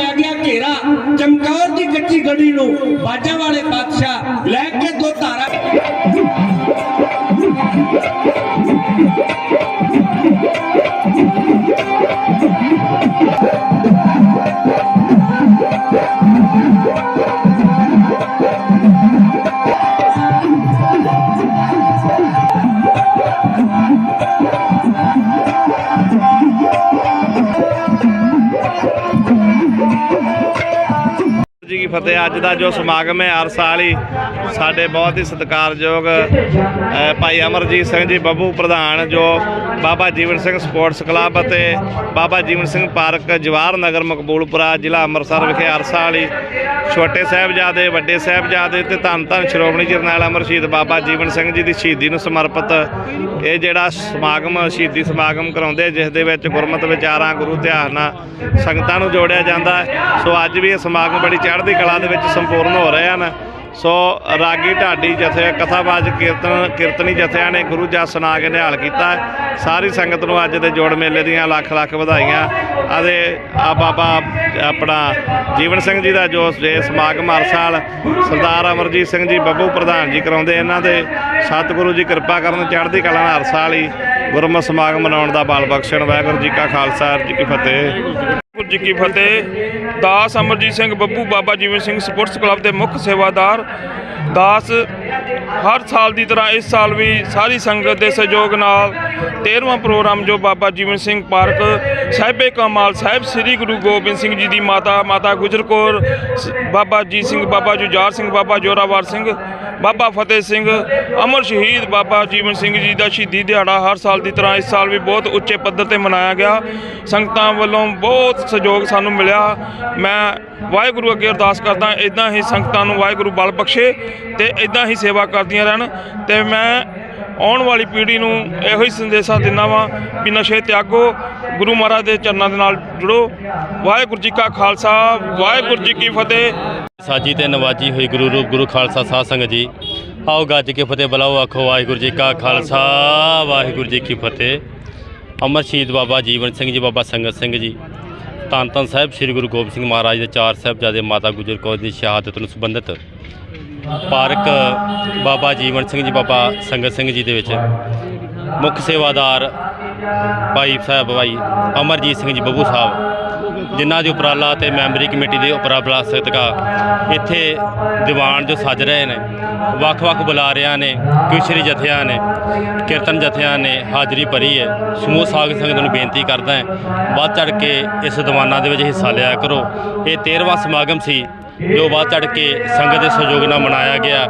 ਪੈ ਗਿਆ ਘੇਰਾ। ਚਮਕੌਰ ਦੀ ਕੱਚੀ ਗੱਡੀ ਨੂੰ ਬਾਜਾਂ ਵਾਲੇ ਬਾਦਸ਼ਾਹ ਲੈ ਕੇ ਦੋ ਧਾਰਾ। ਜੀ ਫਤਿਹ, ਅੱਜ ਦਾ ਜੋ ਸਮਾਗਮ ਹੈ ਹਰ ਸਾਲ ਹੀ ਸਾਡੇ ਬਹੁਤ ਹੀ ਸਤਿਕਾਰਯੋਗ ਭਾਈ ਅਮਰਜੀਤ ਸਿੰਘ ਜੀ ਬੱਬੂ ਪ੍ਰਧਾਨ, ਜੋ ਬਾਬਾ ਜੀਵਨ ਸਿੰਘ ਸਪੋਰਟਸ ਕਲੱਬ ਅਤੇ ਬਾਬਾ ਜੀਵਨ ਸਿੰਘ ਪਾਰਕ ਜਵਾਹਰ ਨਗਰ ਮਕਬੂਲਪੁਰਾ ਜ਼ਿਲ੍ਹਾ ਅੰਮ੍ਰਿਤਸਰ ਵਿਖੇ ਹਰ ਸਾਲ ਹੀ ਛੋਟੇ ਸਾਹਿਬਜ਼ਾਦੇ, ਵੱਡੇ ਸਾਹਿਬਜ਼ਾਦੇ ਤੇ ਧੰਨ ਧੰਨ ਸ਼੍ਰੋਮਣੀ ਜਰਨੈਲ ਅਮਰ ਸ਼ਹੀਦ ਬਾਬਾ ਜੀਵਨ ਸਿੰਘ ਜੀ ਦੀ ਸ਼ਹੀਦੀ ਨੂੰ ਸਮਰਪਿਤ ਇਹ ਜਿਹੜਾ ਸਮਾਗਮ, ਸ਼ਹੀਦੀ ਸਮਾਗਮ ਕਰਾਉਂਦੇ ਜਿਸ ਦੇ ਵਿੱਚ ਗੁਰਮਤਿ ਵਿਚਾਰਾਂ, ਗੁਰੂ ਇਤਿਹਾਸ ਨਾਲ ਸੰਗਤਾਂ ਨੂੰ ਜੋੜਿਆ ਜਾਂਦਾ ਸੋ ਅੱਜ ਵੀ ਇਹ ਸਮਾਗਮ ਬੜੀ ਚੜ੍ਹਦੀ ਕਲਾ ਦੇ ਵਿੱਚ ਸੰਪੂਰਨ ਹੋ ਰਹੇ ਹਨ। ਸੋ ਰਾਗੀ ਢਾਡੀ ਜਥੇ ਕਥਾਵਾਜ ਕੀਰਤਨ, ਕੀਰਤਨੀ ਜਥਿਆਂ ਨੇ ਗੁਰੂ ਜਸ ਸੁਣਾ ਕੇ ਨਿਹਾਲ ਕੀਤਾ ਸਾਰੀ ਸੰਗਤ ਨੂੰ ਅੱਜ ਦੇ ਜੋੜ ਮੇਲੇ ਦੀਆਂ ਲੱਖ ਲੱਖ ਵਧਾਈਆਂ। ਅਤੇ ਆ ਬਾਬਾ ਆਪਣਾ ਜੀਵਨ ਸਿੰਘ ਜੀ ਦਾ ਜੋ ਇਹ ਸਮਾਗਮ ਹਰ ਸਾਲ ਸਰਦਾਰ ਅਮਰਜੀਤ ਸਿੰਘ ਜੀ ਬੱਬੂ ਪ੍ਰਧਾਨ ਜੀ ਕਰਾਉਂਦੇ, ਇਹਨਾਂ ਦੇ ਸਤਿਗੁਰੂ ਜੀ ਕਿਰਪਾ ਕਰਨ ਚੜ੍ਹਦੀ ਕਲਾ ਨਾਲ ਹਰ ਸਾਲ ਹੀ ਗੁਰਮਤਿ ਸਮਾਗਮ ਮਨਾਉਣ ਦਾ ਬਾਲ ਬਖਸ਼ਣ। ਵਾਹਿਗੁਰੂ ਜੀ ਕਾ ਖਾਲਸਾ ਜੀ ਕੀ ਫਤਿਹ। ਜੀ ਕੀ ਫਤਿਹ। ਦਾਸ ਅਮਰਜੀਤ ਸਿੰਘ ਬੱਬੂ ਬਾਬਾ ਜੀਵਨ ਸਿੰਘ ਸਪੋਰਟਸ ਕਲੱਬ ਦੇ ਮੁੱਖ ਸੇਵਾਦਾਰ। ਦਾਸ ਹਰ ਸਾਲ ਦੀ ਤਰ੍ਹਾਂ ਇਸ ਸਾਲ ਵੀ ਸਾਰੀ ਸੰਗਤ ਦੇ ਸਹਿਯੋਗ ਨਾਲ 13ਵਾਂ ਪ੍ਰੋਗਰਾਮ ਜੋ ਬਾਬਾ ਜੀਵਨ ਸਿੰਘ ਪਾਰਕ ਸਾਹਿਬੇ ਕਮਾਲ ਸਾਹਿਬ ਸ੍ਰੀ ਗੁਰੂ ਗੋਬਿੰਦ ਸਿੰਘ ਜੀ ਦੀ ਮਾਤਾ ਮਾਤਾ ਗੁਜਰ ਕੌਰ ਬਾਬਾ ਜੀ ਸਿੰਘ, ਬਾਬਾ ਜੁਝਾਰ ਸਿੰਘ, ਬਾਬਾ ਜੋਰਾਵਰ ਸਿੰਘ, ਬਾਬਾ ਫਤਿਹ ਸਿੰਘ, ਅਮਰ ਸ਼ਹੀਦ ਬਾਬਾ ਜੀਵਨ ਸਿੰਘ ਜੀ ਦਾ ਸ਼ਹੀਦੀ ਦਿਹਾੜਾ ਹਰ ਸਾਲ ਦੀ ਤਰ੍ਹਾਂ ਇਸ ਸਾਲ ਵੀ ਬਹੁਤ ਉੱਚੇ ਪੱਧਰ ਤੇ ਮਨਾਇਆ ਗਿਆ। ਸੰਗਤਾਂ ਵੱਲੋਂ ਬਹੁਤ ਸਹਿਯੋਗ ਸਾਨੂੰ ਮਿਲਿਆ। ਮੈਂ ਵਾਹਿਗੁਰੂ ਅੱਗੇ ਅਰਦਾਸ ਕਰਦਾ ਇਦਾਂ ਹੀ ਸੰਗਤਾਂ ਨੂੰ ਵਾਹਿਗੁਰੂ ਬਲ ਬਖਸ਼ੇ ਤੇ ਇਦਾਂ ਹੀ ਸੇਵਾ ਕਰਦੀਆਂ ਰਹਿਣ ਤੇ ਮੈਂ ਆਉਣ ਵਾਲੀ ਪੀੜ੍ਹੀ ਨੂੰ ਇਹੋ ਹੀ ਸੰਦੇਸ਼ਾ ਦਿੰਦਾ ਵਾਂ ਵੀ ਨਸ਼ੇ ਤਿਆਗੋ, ਗੁਰੂ ਮਹਾਰਾਜ ਦੇ ਚਰਨਾਂ ਦੇ ਨਾਲ ਜੁੜੋ। ਵਾਹਿਗੁਰੂ ਜੀ ਕਾ ਖਾਲਸਾ, ਵਾਹਿਗੁਰੂ ਜੀ ਕੀ ਫਤਿਹ। ਸਾਜੀ ਤੇ ਨਵਾਜੀ ਹੋਈ ਗੁਰੂ ਰੂਪ, ਗੁਰੂ ਖਾਲਸਾ ਸਾਧ ਸੰਗਤ ਜੀ। ਆਓ ਗੱਜ ਕੇ ਫਤਿਹ ਬਲਾਓ, ਆਖੋ ਵਾਹਿਗੁਰੂ ਜੀ ਕਾ ਖਾਲਸਾ, ਵਾਹਿਗੁਰੂ ਜੀ ਕੀ ਫਤਿਹ। ਅਮਰ ਸ਼ਹੀਦ ਬਾਬਾ ਜੀਵਨ ਸਿੰਘ ਜੀ, ਬਾਬਾ ਸੰਗਤ ਸਿੰਘ ਜੀ। ਧੰਨ ਧੰਨ ਸਾਹਿਬ, ਸ੍ਰੀ ਗੁਰੂ ਗੋਬਿੰਦ ਸਿੰਘ ਮਹਾਰਾਜ ਦੇ ਚਾਰ ਸਾਹਿਬਜ਼ਾਦੇ ਮਾਤਾ ਗੁਜਰ ਕੌਰ ਦੀ ਸ਼ਹਾਦਤ ਨੂੰ ਸੰਬੰਧਿਤ। ਪਾਰਕ ਬਾਬਾ ਜੀਵਨ ਸਿੰਘ ਜੀ, ਬਾਬਾ ਸੰਗਤ ਸਿੰਘ ਜੀ ਦੇ ਵਿੱਚ। ਮੁੱਖ ਸੇਵਾਦਾਰ ਭਾਈ ਸਾਹਿਬ, ਭਾਈ ਅਮਰਜੀਤ ਸਿੰਘ ਜੀ ਬੱਬੂ ਸਾਹਿਬ, ਜਿਨ੍ਹਾਂ ਦੀ ਉਪਰਾਲਾ ਤੇ ਮੈਂਬਰੀ ਕਮੇਟੀ ਦੇ ਉਪਰਾਲਾ ਸਦਕਾ ਇੱਥੇ ਦੀਵਾਨ ਜੋ ਸੱਜ ਰਹੇ ਨੇ, ਵੱਖ-ਵੱਖ ਬੁਲਾਰਿਆਂ ਨੇ, ਕਿਸ਼ਰੀ ਜਥਿਆਂ ਨੇ, ਕੀਰਤਨ ਜਥਿਆਂ ਨੇ ਹਾਜ਼ਰੀ ਭਰੀ ਹੈ। ਸਮੂਹ ਸਾਗ ਸੰਗਤ ਨੂੰ ਬੇਨਤੀ ਕਰਦਾ ਹੈ, ਵੱਧ ਚੜ ਕੇ ਇਸ ਦੀਵਾਨਾਂ ਦੇ ਵਿੱਚ ਹਿੱਸਾ ਲਿਆ ਕਰੋ। ਇਹ 13ਵਾਂ ਸਮਾਗਮ ਸੀ। ਜੋ ਵੱਧ ਚੜ ਕੇ ਸੰਗਤ ਦੇ ਸਹਿਯੋਗ ਨਾਲ ਮਨਾਇਆ ਗਿਆ।